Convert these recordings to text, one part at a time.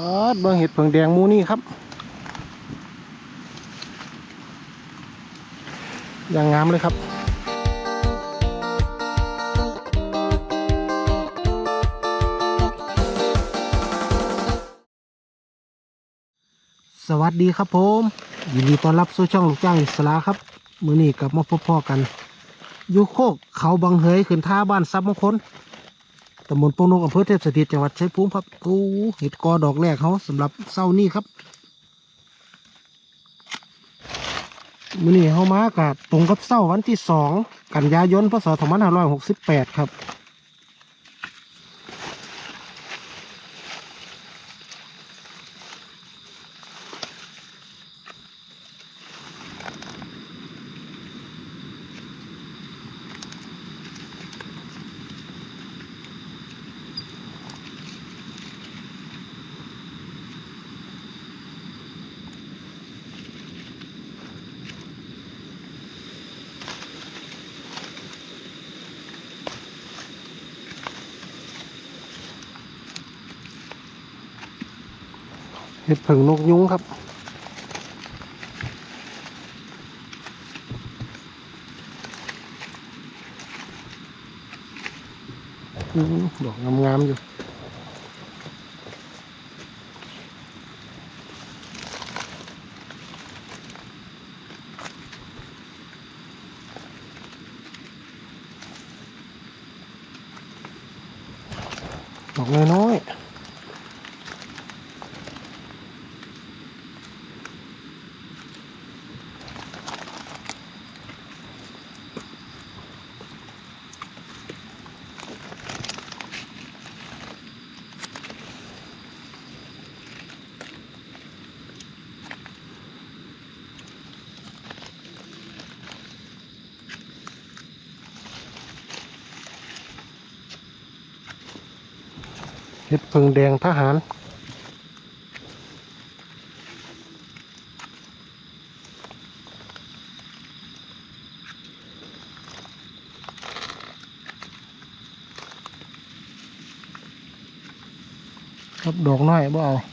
อ๋อเบิ่งเห็ดเผิงแดงมูนี่ครับอย่างงามเลยครับสวัสดีครับผมยินดีต้อนรับสู่ช่องลูกจ้างอิสระครับ มือนี้กลับมาพบพ่อกัน อยู่โคกเขาบังเฮยขึ้นท่าบ้านซับมงคล ตำบลปงนกอำเภอเทพสถิตจังหวัดชัยภูมิครับโอ้เห็ดกอดอกแรกเขาสำหรับเศร้านี้ครับมือนี้เขามากะตรงกับเศร้าวันที่สองกันยายนพศสองพันห้าร้อยหกสิบแปดครับ เห็ดผึ่งนกยุ้งครับ ดอกงามๆอยู่ดอกน้อยๆ พิงแดงทหาร ครับดอกน้อยบ่เอา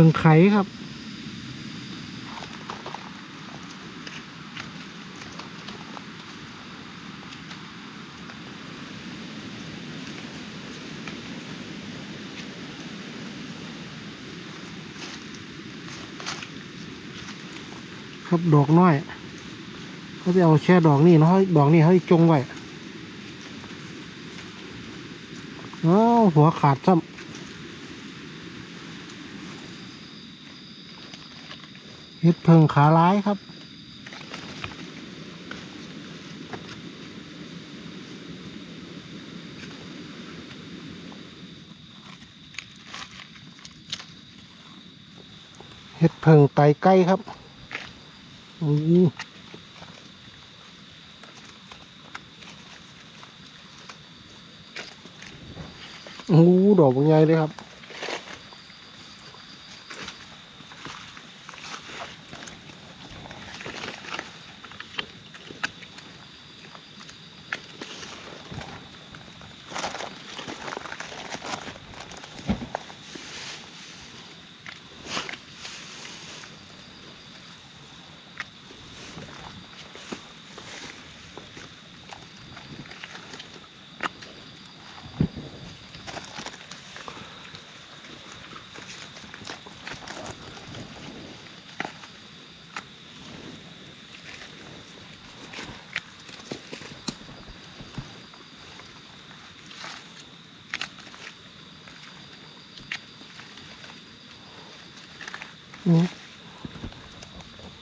เพิงไข่ครับ ครับดอกน้อยเขาจะเอาแค่ดอกนี่เนาะดอกนี่เขาจงไว้อ้าวหัวขาดซ้ำ เฮ็ดเพิงขาร้ายครับ เฮ็ดเพิงไตไก่ครับอืมโอ้ดอกใหญ่เลยครับ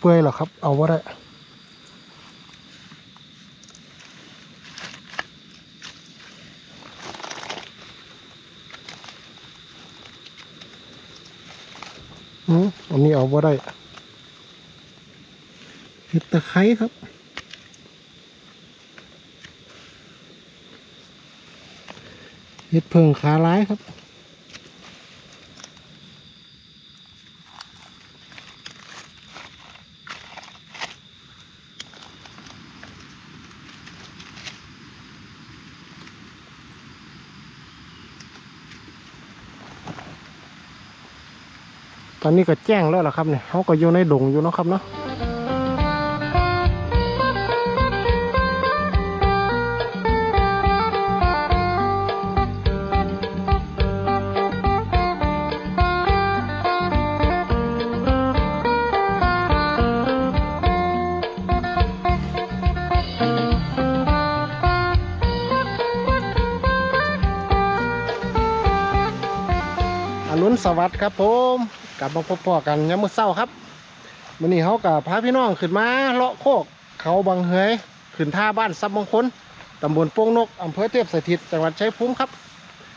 ปื่อยเหรอครับ เอาว่าได้อืมอันนี้เอาว่าได้เห็ดตะไคร้ครับเห็ดเพิงขาร้ายครับ อนนี้ก็แจ้งแล้วล่ะครับเนี่ยเขาก็อยู่ในดงอยู่นะครับเนาะอรุณสวัสดิ์ครับผม กลับมาพบพ่อกันยามมื้อเช้าครับมื้อนี้เขากับพาพี่น้องขึ้นมาเลาะโคกเขาบางเฮยขึ้นท่าบ้านซับมงคลตำบลโป่งนกอำเภอเทพสถิตจังหวัดชัยภูมิครับ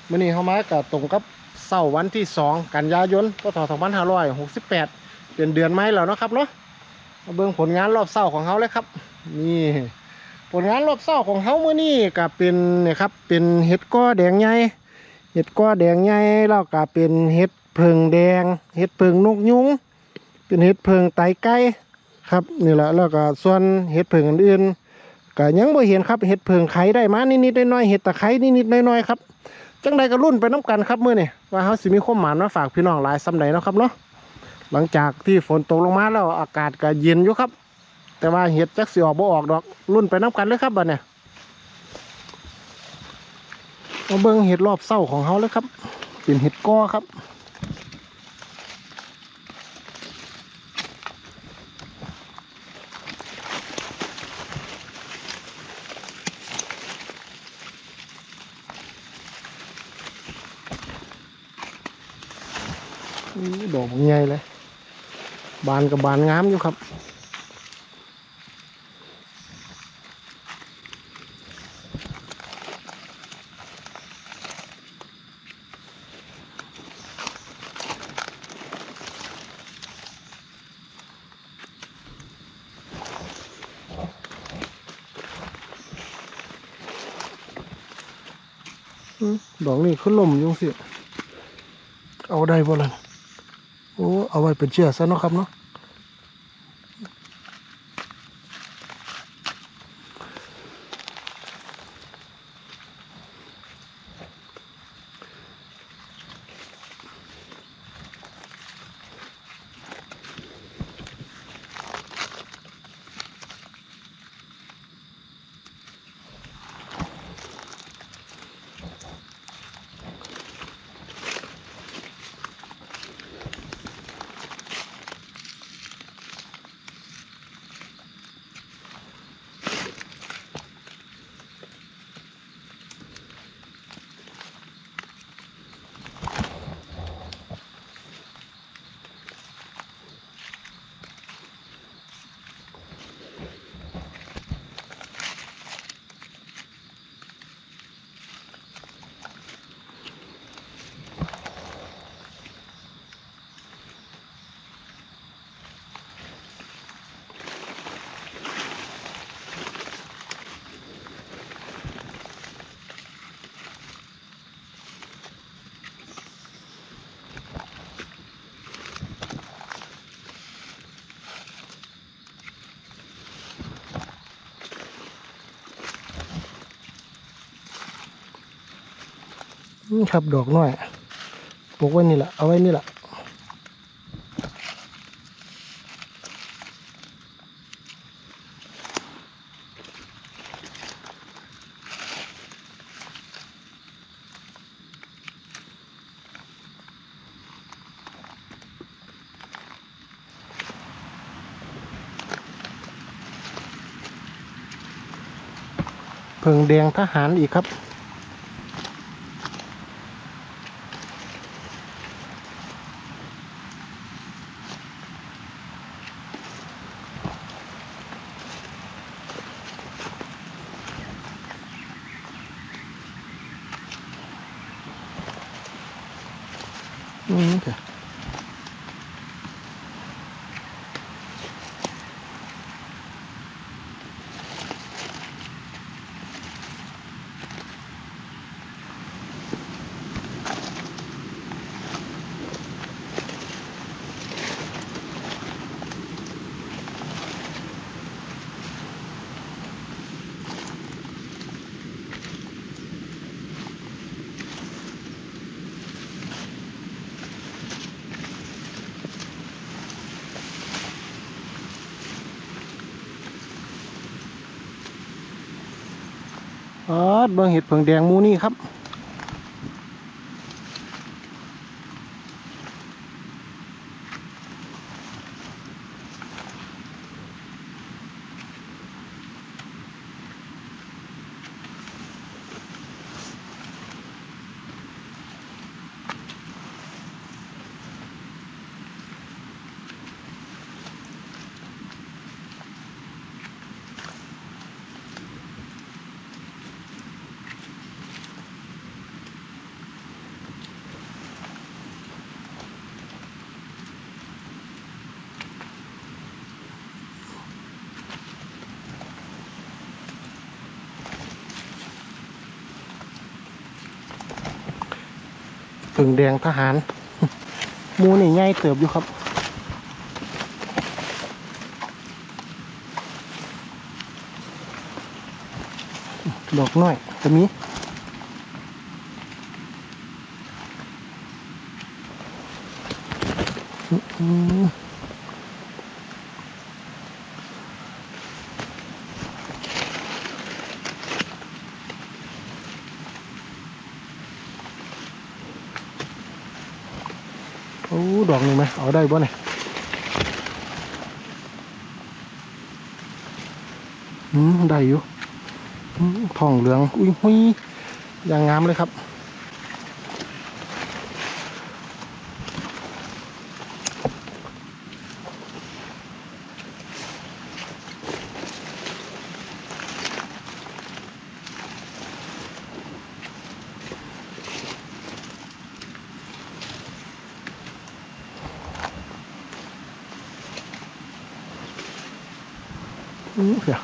มื้อนี้เขามากับตรงกับเสาร์วันที่ 2 กันยายนพศ2568 เป็นเดือนไม้แล้วนะครับเนาะมาเบิ่งผลงานรอบเศร้าของเขาเลยครับ นี่ผลงานรอบเศร้าของเขาเมื่อนี้ก็เป็นเนี่ยครับเป็นเห็ดก้อแดงใหญ่เห็ดก้อแดงใหญ่แล้วก็เป็นเห็ด เพิงแดง เห็ดเพิงนกยุง เป็นเห็ดเพิงไตไก่ครับนี่แหละแล้วก็ส่วนเห็ดเพิงอื่นๆก็ยังบ่เห็นครับเห็ดเพิงไข่ได้มานิดๆน้อยๆเห็ดตะไคร้นิดๆน้อยๆครับจังใดก็รุ่นไปน้กันครับเมื้อนี้ว่าเฮาสิมีความหมายมาฝากพี่น้องหลายซ้ำใดเนาะครับเนาะหลังจากที่ฝนตกลงมาแล้วอากาศก็เย็นอยู่ครับ แต่ว่าเห็ดจักสิออกบ่ออกดอกรุ่นไปน้กันเลยครับบัดเนี่ยมาเบิ่งเห็ดรอบเศร้าของเขาเลยครับเป็นเห็ดก้อครับ ดอกใหญ่เลย บานกับบานงามอยู่ครับอืมดอกนี่ขึ้นลมอยุ่งสิ เอาได้บ่ล่ะ โอ้เอาไว้เป็นเชื่อซะเนาะครับเนาะ ครับดอกน้อยปลูกไว้นี่แหละเอาไว้นี่แหละเพิงแดงทหารอีกครับ อืม อ๋อเบิ่งเห็ดเผืองแดงมูนี่ครับ งแดงทหารมูนี่ใหญ่เติบอยู่ครับ ดอกน้อยจะมีอืมโอ้ดอกหนึ่งไหม เอาได้บ่เนี่ยอืมได้อยู่อืมทองเหลือง อุ้ยหุยอย่างงามเลยครับ อือเดี๋ย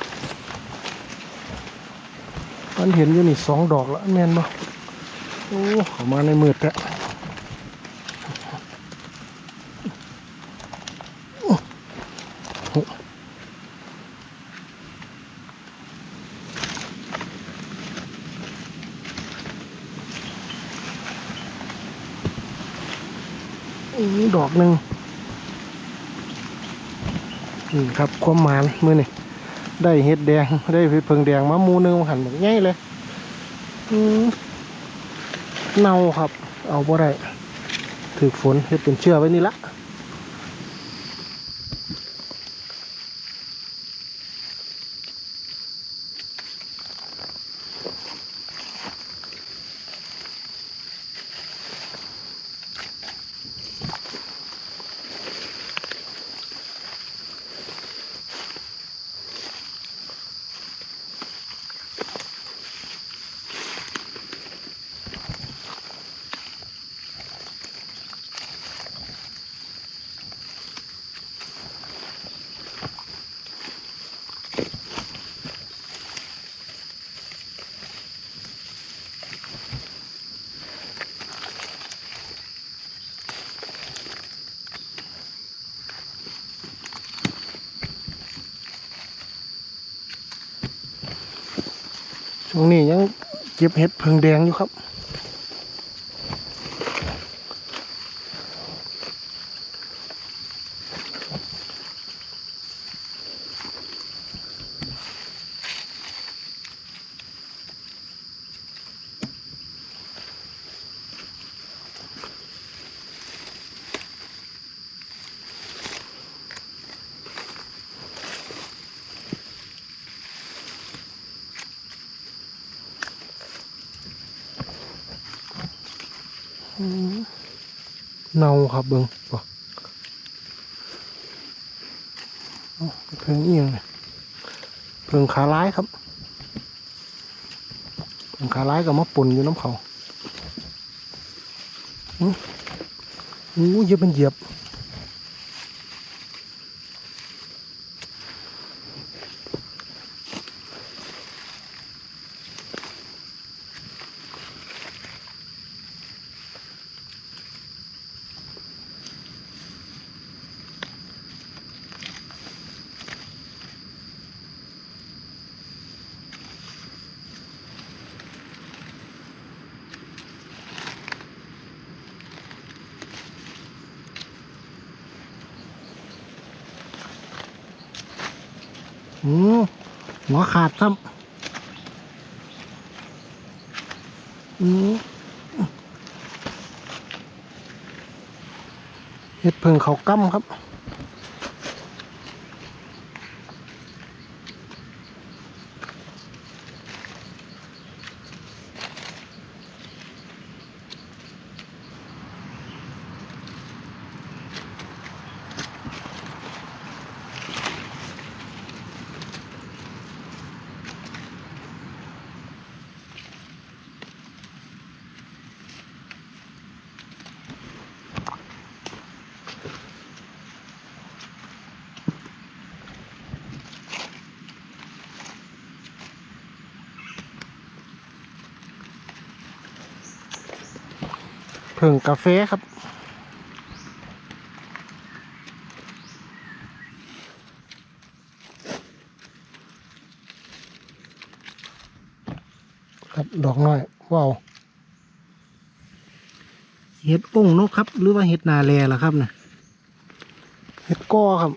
มันเห็นอยู่นี่สองดอกแล้วแม่นบ่โอ้เขามาในมืดแล้วอือดอกหนึ่งนี่ครับความหมานมือนี่ ได้เห็ดแดง ได้เห็ดเพิงแดงมาหมูหนึงหันแบบง่ายเลยอืมเน่าครับ เอาบ่ได้ถือฝนเห็ดเป็นเชื้อไว้นี่ละ ตรงนี้ยังเก็บเห็ดเพิงแดงอยู่ครับ เนาครับเบิงบ่เอ้าเพิ่งเอียงเลยเพิ่งขาร้ายครับเพิ่งขาร้ายกับมะปุ่นอยู่น้ำเขาอู้ยอู้เยอะเป็นเหยียบ โอหัวขาดซ้ำอืเห็ดเพิ่งเขากั้มครับ งกาแฟครับ ครับดอกน้อยว้าวเห็ดองนกครับ หรือว่าเห็ดนาแลล่ะครับนะเห็ดก้อครับ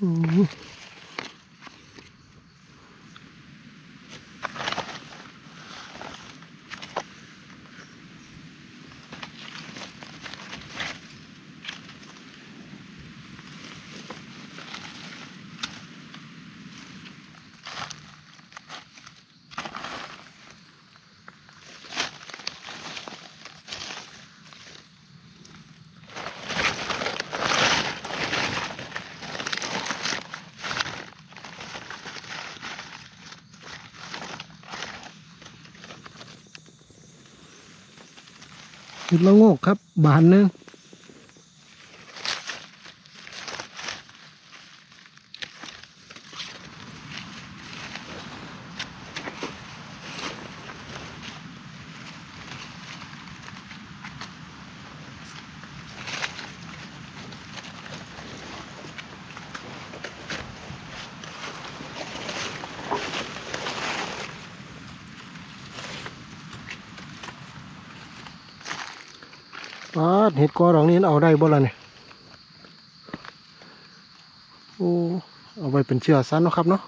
อืม เห็ดละโงกครับ บานนึง เห็ดกอดอกนี้เอาได้บ่ล่ะเนี่ยโอ้เอาไปเป็นเชื้อสั้นนะครับเนาะ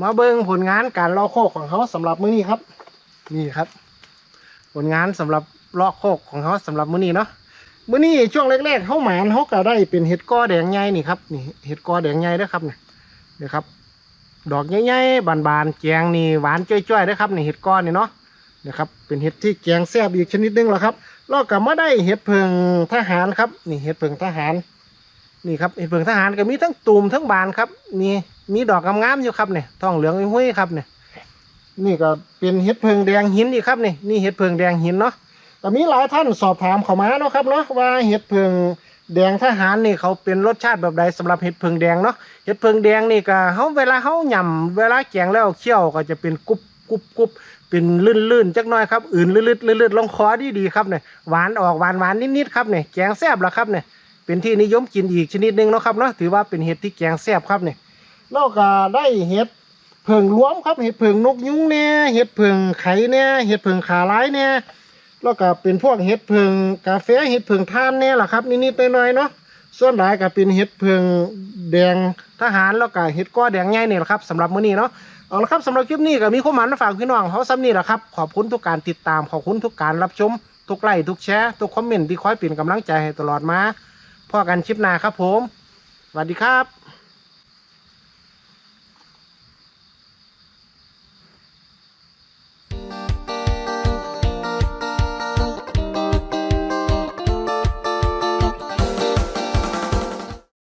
มาเบิ่งผลงานการลอกโคกของเขาสำหรับมื้อนี้ครับ นี่ครับ ผลงานสำหรับลอกโคกของเขาสำหรับมื้อนี้เนาะมื้อนี้ช่วงแรกๆเขาหมานเขาก็ได้เป็นเห็ดก้อแดงใหญ่นี่ครับนี่เห็ดก้อแดงใหญ่ด้อครับนี่เด้อครับ ดอกใหญ่ๆบานๆแกงนี่หวานจ้อยๆด้อครับนี่เห็ดก้อนนี่เนาะนะครับเป็นเห็ดที่แกงแซ่บอีกชนิดหนึงแล้วครับล้วก็มาได้เห็ดเพิงทหารครับ นี่เห็ดเพิงทหาร นี่ครับเห็ดเพิงทหารก็มีทั้งตูมทั้งบานครับนี่มีดอกงามๆอยู่ครับเนี่ยท้องเหลืองหุ้ยครับเนี่ยนี่ก็เป็นเห็ดเพิงแดงหินอีกครับนี่นี่เห็ดเพิงแดงหินเนาะก็มีหลายท่านสอบถามเข้ามาเนาะครับเนาะว่าเห็ดเพิงแดงทหารนี่เขาเป็นรสชาติแบบใดสำหรับเห็ดเพิงแดงเนาะเห็ดเพิงแดงนี่ก็เฮาเวลาเฮาหย่ำเวลาแกงแล้วเคี่ยวก็จะเป็นกรุบกรุบกรุบเป็นลื่นๆจักน่อยครับอื่นลื่นๆลื่นลงคอดีดีครับเนี่ยหวานออกหวานหวานนิดๆครับเนี่ยแกงแซ่บล้วครับเนี่ย เป็นที่นิยมกินอีกชนิดหนึ่งเนาะครับเนาะถือว่าเป็นเห็ดที่แกงแซ่บครับเนี่ยแล้วก็ได้เห็ดเพิงรวมครับเห็ดเพิงนกยุงเนี่ยเห็ดเพิงไข่เนี่ยเห็ดเพิงขาร้ายเนี่ยแล้วก็เป็นพวกเห็ดเพิงกาแฟเห็ดเพิงท่านเนี่ยแหละครับนิดๆหน่อยๆเนาะส่วนหลายก็เป็นเห็ดเพิงแดงทหารแล้วก็เห็ดก้อแดงใหญ่เนี่ยแหละครับสำหรับมื้อนี้เนาะเอาละครับสำหรับคลิปนี้ก็มีข้อมูลมาฝากพี่น้องเขาซ้ำนี่แหละครับขอบคุณทุกการติดตามขอบคุณทุกการรับชมทุกไลค์ทุกแชร์ทุกคอมเมนต์ที่คอยเป็นกำลังใจให้ตลอดมา พ่อกันชิปนาครับผมสวัสดีครับ